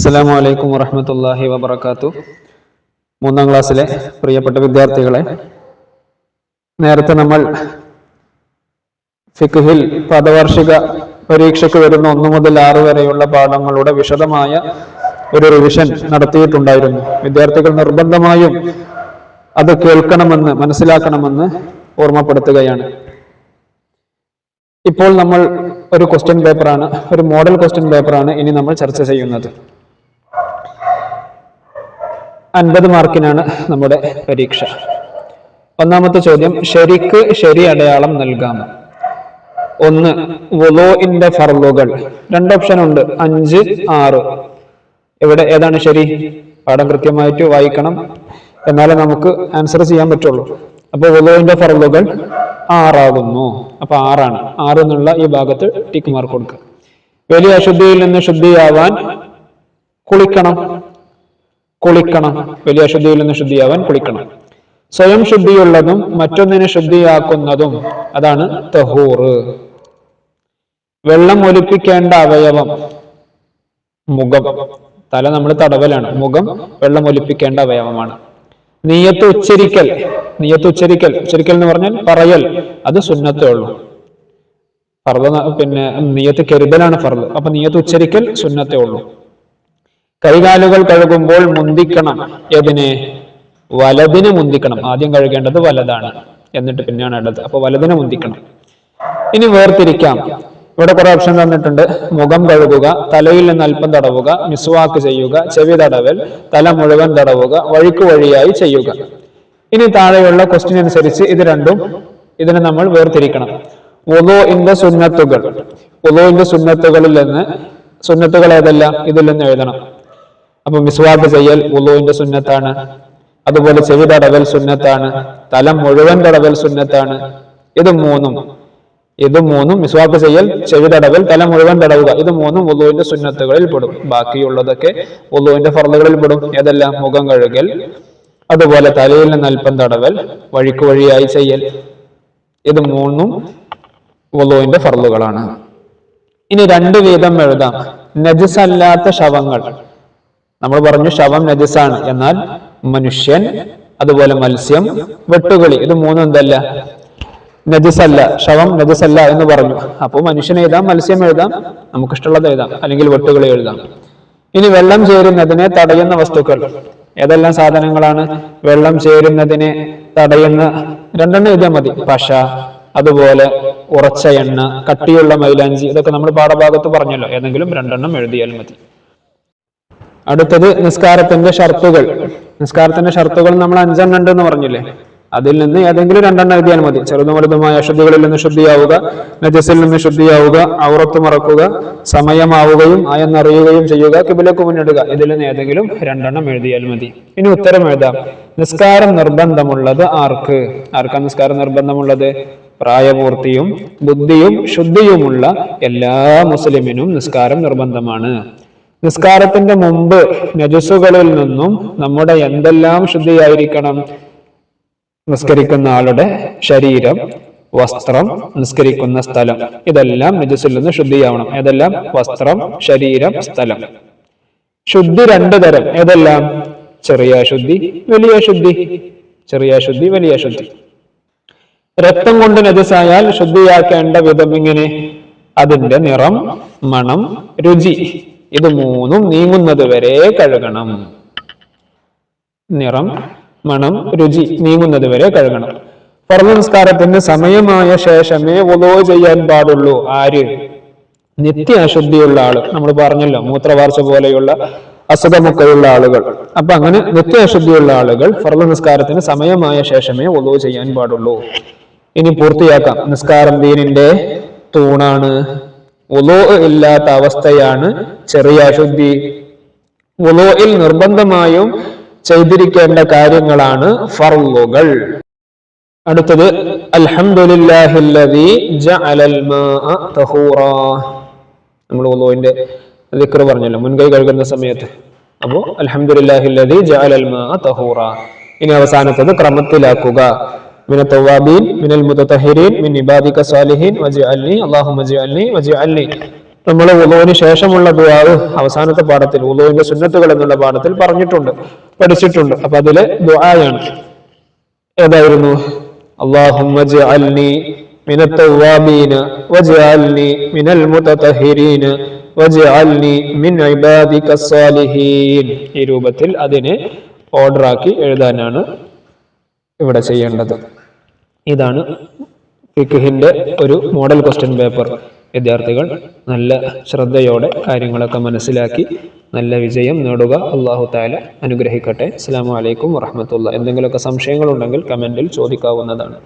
അസ്സലാമു അലൈക്കും വറഹമത്തല്ലാഹി വബർക്കാത്തു മൂന്നാം ക്ലാസ്സിലെ പ്രിയപ്പെട്ട വിദ്യാർത്ഥികളെ നേരത്തെ നമ്മൾ ഫിഖ്ഹിൽ പദവാർഷിക പരീക്ഷയ്ക്ക് വരുന്ന ഒന്ന് മുതൽ ആറ് വരെയുള്ള പാഠങ്ങളുടെ വിശദമായ ഒരു റിവിഷൻ നടത്തിയിട്ടുണ്ടായിരുന്നു. വിദ്യാർത്ഥികൾ നിർബന്ധമായും അത് കേൾക്കണമെന്ന് മനസ്സിലാക്കണമെന്ന് ഓർമ്മപ്പെടുത്തുകയാണ്. ഇപ്പോൾ നമ്മൾ ഒരു ക്വസ്റ്റ്യൻ പേപ്പറാണ് ഒരു മോഡൽ ക്വസ്റ്റ്യൻ പേപ്പറാണ് ഇനി നമ്മൾ ചർച്ച ചെയ്യുന്നത്. അൻപത് മാർക്കിനാണ് നമ്മുടെ പരീക്ഷ. ഒന്നാമത്തെ ചോദ്യം ശരിക്ക് ശരി അടയാളം നൽകാം. ഒന്ന് വുലോഇന്റെ ഫർലുകൾ രണ്ട് ഓപ്ഷൻ ഉണ്ട് അഞ്ച് ആറ്. ഇവിടെ ഏതാണ് ശരി? പാഠം കൃത്യമായിട്ട് വായിക്കണം. എന്നാലേ നമുക്ക് ആൻസർ ചെയ്യാൻ പറ്റുള്ളൂ. അപ്പോൾ വുലോഇന്റെ ഫർലുകൾ ആറാകുന്നു. അപ്പൊ ആറാണ്. ആറ് എന്നുള്ള ഈ ഭാഗത്ത് ടിക്ക് മാർക്ക് കൊടുക്കുക. വലിയ അശുദ്ധിയിൽ നിന്ന് ശുദ്ധിയാവാൻ കുളിക്കണം. കുളിക്കണം. വലിയ അശുദ്ധിയിൽ നിന്ന് ശുദ്ധിയാവാൻ കുളിക്കണം. സ്വയം ശുദ്ധിയുള്ളതും മറ്റൊന്നിനെ ശുദ്ധിയാക്കുന്നതും അതാണ് തഹൂർ. വെള്ളം ഒലിപ്പിക്കേണ്ട അവയവം മുഖം. തല നമ്മൾ തടവലാണ്. മുഖം വെള്ളം ഒലിപ്പിക്കേണ്ട അവയവമാണ്. നീയത്ത് ഉച്ചരിക്കൽ. നീയത്ത് ഉച്ചരിക്കൽ. ഉച്ചരിക്കൽ എന്ന് പറഞ്ഞാൽ പറയൽ. അത് സുന്നത്തേ ഉള്ളൂ. ഫർദ് പിന്നെ നീയത്ത് കരുതലാണ് ഫർദ്. അപ്പൊ നീയത്ത് ഉച്ചരിക്കൽ സുന്നത്തേ ഉള്ളൂ. കൈകാലുകൾ കഴുകുമ്പോൾ മുന്തിക്കണം ഏതിനെ വലതിന് മുന്തിക്കണം. ആദ്യം കഴുകേണ്ടത് വലതാണ്. എന്നിട്ട് പിന്നെയാണ് ഇടത്. അപ്പൊ വലതിന് മുന്തിക്കണം. ഇനി വേർതിരിക്കാം. ഇവിടെ കുറെ ഓപ്ഷൻ തന്നിട്ടുണ്ട്. മുഖം കഴുകുക തലയിൽ നിന്ന് അല്പം തടവുക മിസ്വാക്ക് ചെയ്യുക ചെവി തടവൽ തല മുഴുവൻ തടവുക വഴിക്ക് വഴിയായി ചെയ്യുക. ഇനി താഴെയുള്ള ക്വസ്റ്റ്യൻ അനുസരിച്ച് ഇത് രണ്ടും ഇതിനെ നമ്മൾ വേർതിരിക്കണം. ഉദോഇന്റെ സുന്നത്തുകൾ. ഉദോഇന്റെ സുന്നത്തുകളിൽ നിന്ന് സുന്നത്തുകൾ ഏതെല്ലാം? ഇതിൽ നിന്ന് എഴുതണം. അപ്പൊ മിസ്വാക്ക് ചെയ്യൽ ഉദോഇന്റെ സുന്നത്താണ്. അതുപോലെ ചെവി തടവൽ സുന്നത്താണ്. തലം മുഴുവൻ തടവൽ സുന്നത്താണ്. ഇത് മൂന്നും. ഇത് മൂന്നും മിസ്വാക്ക് ചെയ്യൽ ചെവി തടവൽ തല മുഴുവൻ തടവുക ഇത് മൂന്നും ഉദുവിന്റെ സുന്നത്തുകളിൽ പെടും. ബാക്കിയുള്ളതൊക്കെ ഉദുവിന്റെ ഫർദുകളിൽ പെടും. ഏതെല്ലാം? മുഖം കഴുകൽ. അതുപോലെ തലയിൽ അല്പം തടവൽ വഴിക്ക് വഴിയായി ചെയ്യൽ. ഇത് മൂന്നും ഉദുവിന്റെ ഫർദുകളാണ്. ഇനി രണ്ടു വീതം എഴുതാം. നജസ് അല്ലാത്ത ശവങ്ങൾ. നമ്മൾ പറഞ്ഞു ശവം നജസാണ്. എന്നാൽ മനുഷ്യൻ അതുപോലെ മത്സ്യം വെട്ടുകളി ഇത് മൂന്നും എന്തല്ല? നജസല്ല ശവം നജസല്ല എന്ന് പറഞ്ഞു. അപ്പോൾ മനുഷ്യൻ എഴുതാം മത്സ്യം എഴുതാം നമുക്കിഷ്ടമുള്ളത് എഴുതാം അല്ലെങ്കിൽ വെട്ടുകളി എഴുതാം. ഇനി വെള്ളം ചേരുന്നതിനെ തടയുന്ന വസ്തുക്കൾ. ഏതെല്ലാം സാധനങ്ങളാണ്? വെള്ളം ചേരുന്നതിനെ തടയുന്ന രണ്ടെണ്ണം എഴുതിയാൽ മതി. പശ അതുപോലെ ഉറച്ച എണ്ണ കട്ടിയുള്ള മൈലാഞ്ചി ഇതൊക്കെ നമ്മൾ പാഠഭാഗത്ത് പറഞ്ഞല്ലോ. ഏതെങ്കിലും രണ്ടെണ്ണം എഴുതിയാൽ മതി. അടുത്തത് നിസ്കാരത്തിന്റെ ഷർത്തുകൾ. നിസ്കാരത്തിന്റെ ഷർത്തുകൾ നമ്മൾ അഞ്ചെണ്ണം ഉണ്ട് എന്ന് പറഞ്ഞില്ലേ? അതിൽ നിന്ന് ഏതെങ്കിലും രണ്ടെണ്ണം എഴുതിയാൽ മതി. ചെറുതും വലുതുമായ അശുദ്ധികളിൽ നിന്ന് ശുദ്ധിയാവുക നജസിൽ നിന്ന് ശുദ്ധിയാവുക ഔറത്ത് മറക്കുക സമയമാവുകയും ആയെന്നറിയുകയും ചെയ്യുക കിബിലക്ക് മുന്നിടുക ഇതിൽ നിന്ന് ഏതെങ്കിലും രണ്ടെണ്ണം എഴുതിയാൽ മതി. ഇനി ഉത്തരം എഴുതാം. നിസ്കാരം നിർബന്ധമുള്ളത് ആർക്ക്? ആർക്കാ നിസ്കാരം നിർബന്ധമുള്ളത്? പ്രായപൂർത്തിയും ബുദ്ധിയും ശുദ്ധിയുമുള്ള എല്ലാ മുസ്ലിമിനും നിസ്കാരം നിർബന്ധമാണ്. നിസ്കാരത്തിന്റെ മുമ്പ് നജസുകളിൽ നിന്നും നമ്മുടെ എന്തെല്ലാം ശുദ്ധിയായിരിക്കണം? നിസ്കരിക്കുന്ന ആളുടെ ശരീരം വസ്ത്രം നിസ്കരിക്കുന്ന സ്ഥലം. ഇതെല്ലാം നജസിൽ നിന്ന് ശുദ്ധിയാവണം. ഏതെല്ലാം? വസ്ത്രം ശരീരം സ്ഥലം. ശുദ്ധി രണ്ടു തരം. ഏതെല്ലാം? ചെറിയ ശുദ്ധി വലിയ ശുദ്ധി. ചെറിയ ശുദ്ധി വലിയ ശുദ്ധി. രക്തം കൊണ്ട് നജസായാൽ ശുദ്ധിയാക്കേണ്ട വിധം ഇങ്ങനെ അതിന്റെ നിറം മണം രുചി. ഇത് മൂന്നും നീങ്ങുന്നത് വരെ കഴുകണം. നിറം മണം രുചി നീങ്ങുന്നത് വരെ കഴുകണം. ഫർദ് നിസ്കാരത്തിന് സമയമായ ശേഷമേ വുളോ ചെയ്യാൻ പാടുള്ളൂ. ആര്? നിത്യ അശുദ്ധിയുള്ള ആൾ. നമ്മൾ പറഞ്ഞല്ലോ മൂത്രവാർച്ച പോലെയുള്ള അസുഖമൊക്കെയുള്ള ആളുകൾ. അപ്പൊ അങ്ങനെ നിത്യ അശുദ്ധിയുള്ള ആളുകൾ ഫർദ് നിസ്കാരത്തിന് സമയമായ ശേഷമേ വുളോ ചെയ്യാൻ പാടുള്ളൂ. ഇനി പൂർത്തിയാക്കാം. നിസ്കാരം ദീനിന്റെ തൂണാണ്. ഉലോ ഇല്ലാത്ത അവസ്ഥയാണ് ചെറിയ അശുദ്ധി. ഉലോയിൽ നിർബന്ധമായും ചെയ്തിരിക്കേണ്ട കാര്യങ്ങളാണ് ഫർളുകൾ. അടുത്തത് അൽഹംദുലില്ലാഹില്ലദീ ജഅലൽ മാഅ നമ്മൾ ഉലോയിന്റെ ദിക്ർ പറഞ്ഞല്ലോ മുൻകൈ കഴുകുന്ന സമയത്ത്. അപ്പോ അൽഹംദുലില്ലാഹില്ലദീ ജഅലൽ മാഅ തഹൂറാ. ഇനി അവസാനത്തത് ക്രമത്തിലാക്കുക. من التوابين من المتطهرين من عبادك الصالحين واجعلني اللهم اجعلني واجعلني നമ്മൾ ഉലോവിന് ശേഷമുള്ള ദുആവ് അവസാനത്തെ പാഠത്തിൽ ഉലോവിന്റെ സുന്നത്തുകൾ എന്നുള്ള പാഠത്തിൽ പറഞ്ഞിട്ടുണ്ട് പഠിച്ചിട്ടുണ്ട് അപ്പൊ അതിലെ ദുആയാണ് ഏതായിരുന്നു اللهم اجعلني من التوابين واجعلني من المتطهرين واجعلني من عبادك الصالحين ഈ രൂപത്തിൽ അതിനെ ഓർഡറാക്കി എഴുതാനാണ് ഇവിടെ ചെയ്യേണ്ടത് ഇതാണ് ഫിഖിന്റെ ഒരു മോഡൽ ക്വസ്റ്റ്യൻ പേപ്പർ വിദ്യാർത്ഥികൾ നല്ല ശ്രദ്ധയോടെ കാര്യങ്ങളൊക്കെ മനസ്സിലാക്കി നല്ല വിജയം നേടുക അള്ളാഹു താല അനുഗ്രഹിക്കട്ടെ. അസ്സാം വലൈക്കും വറഹമത്തുള്ള എന്തെങ്കിലുമൊക്കെ സംശയങ്ങളുണ്ടെങ്കിൽ കമന്റിൽ ചോദിക്കാവുന്നതാണ്.